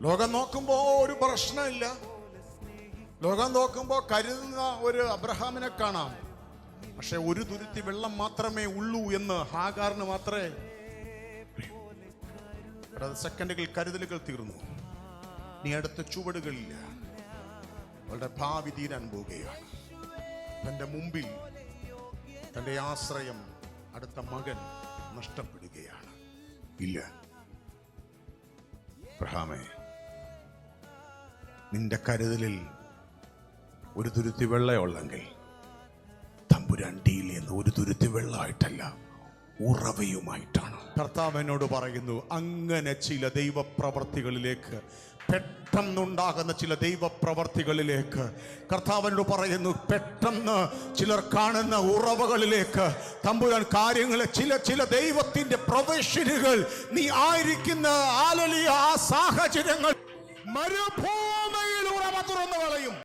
ലോകം നോക്കുമ്പോൾ ഒരു പ്രശ്നമില്ല. ലോകം നോക്കുമ്പോൾ കരുതുന്ന ഒരു അബ്രഹാമിനെ കാണാം. പക്ഷെ ഒരു തുരുത്തി വെള്ളം മാത്രമേ ഉള്ളൂ എന്ന് ഹാഗാറിന് മാത്രമേ സെക്കൻഡുകൾ കരുതലുകൾ തീർന്നു. നീ അടുത്ത ചുവടുകളില്ല. അവളുടെ ഭാവി തീരാൻ പോവുകയാണ്. തന്റെ മുമ്പിൽ തന്റെ ആശ്രയം അടുത്ത മകൻ നഷ്ടപ്പെടുകയാണ്. ഇല്ല. അബ്രഹാമേ നിന്റെ കരുതലിൽ ഒരു തുരുത്തി വെള്ളയുള്ളെങ്കിൽ തമ്പുരാൻ ഡീൽ ഒരു തുരുത്തി വെള്ളമായിട്ടല്ല ഉറവയുമായിട്ടാണ്. കർത്താവ് എന്നോട് പറയുന്നു അങ്ങനെ ചില ദൈവപ്രവർത്തികളിലേക്ക് പെട്ടെന്നുണ്ടാകുന്ന ചില ദൈവപ്രവർത്തികളിലേക്ക്. കർത്താവിനോട് പറയുന്നു പെട്ടെന്ന് ചിലർ കാണുന്ന ഉറവകളിലേക്ക് തമ്പുരാൻ കാര്യങ്ങളെ ചില ചില ദൈവത്തിന്റെ പ്രൊഫഷനുകൾ നീ ആയിരിക്കുന്ന ആലലിയ ആ സാഹചര്യങ്ങൾ മരുഭൂമിയിൽ ഉറവ തുറന്നു കളയും.